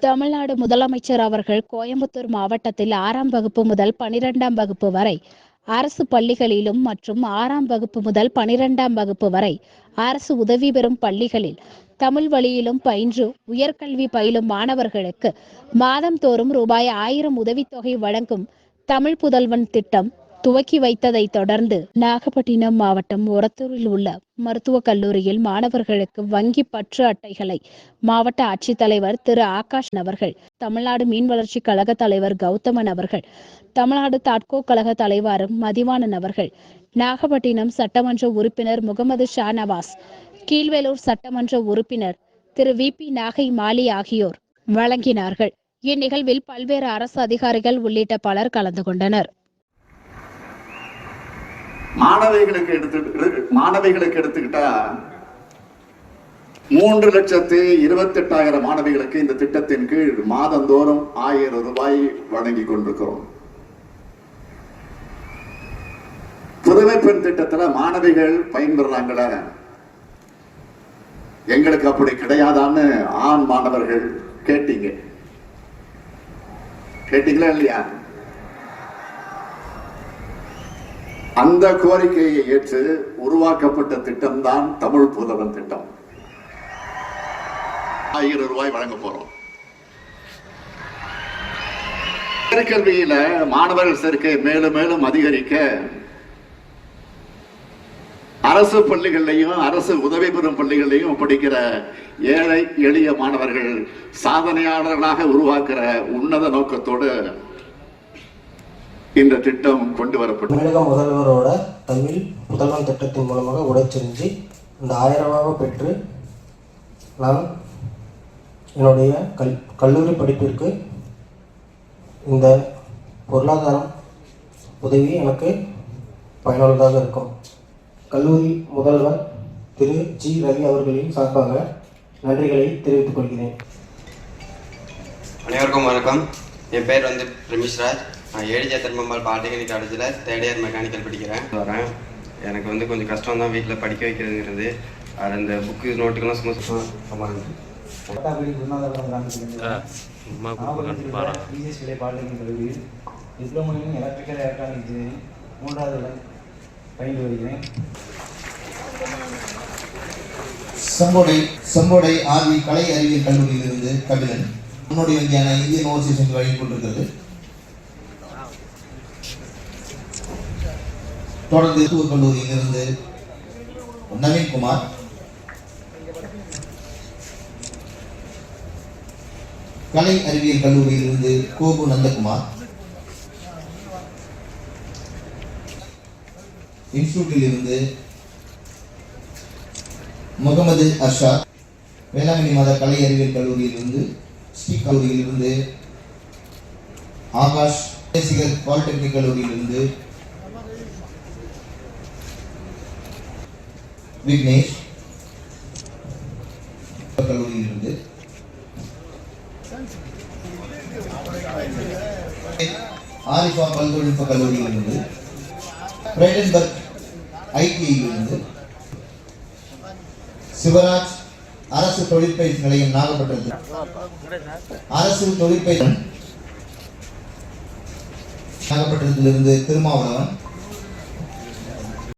தமிழ்நாடு முதலமைச்சர் அவர்கள் கோயம்புத்தூர் மாவட்டத்தில் ஆறாம் வகுப்பு முதல் பனிரெண்டாம் வகுப்பு வரை அரசு பள்ளிகளிலும் மற்றும் ஆறாம் வகுப்பு முதல் பனிரெண்டாம் வகுப்பு வரை அரசு உதவி பெறும் பள்ளிகளில் தமிழ் வழியிலும் பயின்று உயர்கல்வி பயிலும் மாணவர்களுக்கு மாதந்தோறும் ரூபாய் ஆயிரம் உதவித்தொகை வழங்கும் தமிழ் புதல்வன் திட்டம் துவக்கி வைத்ததை தொடர்ந்து நாகப்பட்டினம் மாவட்டம் ஒரத்தூரில் உள்ள மருத்துவக் கல்லூரியில் மாணவர்களுக்கு வங்கி பற்று அட்டைகளை மாவட்ட ஆட்சித்தலைவர் திரு ஆகாஷ் அவர்கள் தமிழ்நாடு மீன் வளர்ச்சி கழக தலைவர் கௌதமன் அவர்கள் தமிழ்நாடு தாட்கோ கழக தலைவர் மதிவானன் அவர்கள் நாகப்பட்டினம் சட்டமன்ற உறுப்பினர் முகமது ஷா நவாஸ் கீழ்வேலூர் சட்டமன்ற உறுப்பினர் திரு வி பி நாகை மாலி ஆகியோர் வழங்கினார்கள். இந்நிகழ்வில் பல்வேறு அரசு அதிகாரிகள் உள்ளிட்ட பலர் கலந்து கொண்டனர். மாணவிகளுக்கு எடுத்து மாணவிகளுக்கு எடுத்துக்கிட்டா மூன்று லட்சத்து இருபத்தெட்டாயிரம் மாணவிகளுக்கு இந்த திட்டத்தின் கீழ் மாதந்தோறும் ஆயிரம் ரூபாய் வழங்கி கொண்டிருக்கிறோம். புதுமை பெண் திட்டத்துல மாணவிகள் பயன்பெறாங்கள? எங்களுக்கு அப்படி கிடையாதான்னு ஆண் மாணவர்கள் கேட்டீங்க. கேட்டீங்களா இல்லையா? அந்த கோரிக்கையை ஏற்று உருவாக்கப்பட்ட திட்டம்தான் தமிழ் புதவன் திட்டம். ஆயிரம் ரூபாய் வழங்க போறோம். உயர்கல்வியில மாணவர்கள் சேர்க்கை மேலும் மேலும் அதிகரிக்க அரசு பள்ளிகள்லையும் அரசு உதவி பெறும் பள்ளிகள்லையும் படிக்கிற ஏழை எளிய மாணவர்கள் சாதனையாளர்களாக உருவாக்குற உன்னத நோக்கத்தோடு இந்த திட்டம் கொண்டு வரப்பட்டது தமிழக முதல்வரோட தமிழ் புதல்வன் திட்டத்தின் மூலமாக உடைச்செறிஞ்சு இந்த ஆயிரம் ரூபாவை பெற்று நான் என்னுடைய கல் கல்லூரி படிப்பிற்கு இந்த பொருளாதாரம் உதவி எனக்கு பயனுள்ளதாக இருக்கும். கல்லூரி முதல்வர் திரு ஜி. ரவி அவர்களின் சார்பாக நன்றிகளை தெரிவித்துக் கொள்கிறேன். அனைவருக்கும் வணக்கம். என் பேர் வந்து ரமேஷ்ராஜ் நான் ஏடிஜே திரும்பம்பால் பாலிடெக்னிக் காலேஜில் தேர்ட் இயர் மெக்கானிக்கல் படிக்கிறேன். வரேன். எனக்கு வந்து கொஞ்சம் கஷ்டம் தான் வீட்டில் படிக்க வைக்கிறதுங்கிறது. அது அந்த புக்கு நோட்டுக்கெல்லாம் சும்மா சும்மா diploma in electrical electronic engineering மூன்றாவது பயின்று வருகிறேன். செம்போடை செம்போடை ஆர்வி கலை அறிவியல் கல்லூரியிலிருந்து கபிலன் முன்னோடி வங்கியான இந்தியன் ஓவர்சீஸ் வங்கி வழங்கிக் கொண்டிருக்கிறது. தொடர்ந்து தூர் கல்லூரியிலிருந்து நவீன்குமார். கலை அறிவியல் கல்லூரியிலிருந்து கோபு நந்தகுமார். இன்ஸ்டியூட்டில் இருந்து முகமது அர்ஷா வேளாங்கண்ணி மத கலை அறிவியல் கல்லூரியிலிருந்து ஸ்ரீ கல்லூரியிலிருந்து ஆகாஷ். தேசிகர் பாலிடெக்னிக் கல்லூரியிலிருந்து விக்னேஷ். கல்லூரியிலிருந்து ஆரிஃபா பல் கல்லூரியிலிருந்து பிரைடன்பர்க் ஐடிஐயிலிருந்து. சிவராஜ் அரசு தொழிற்பயிற்சி நிலையம் நாகப்பட்டினத்தில். அரசு தொழிற்பயிற்சி நாகப்பட்டினத்திலிருந்து திருமாவளவன்.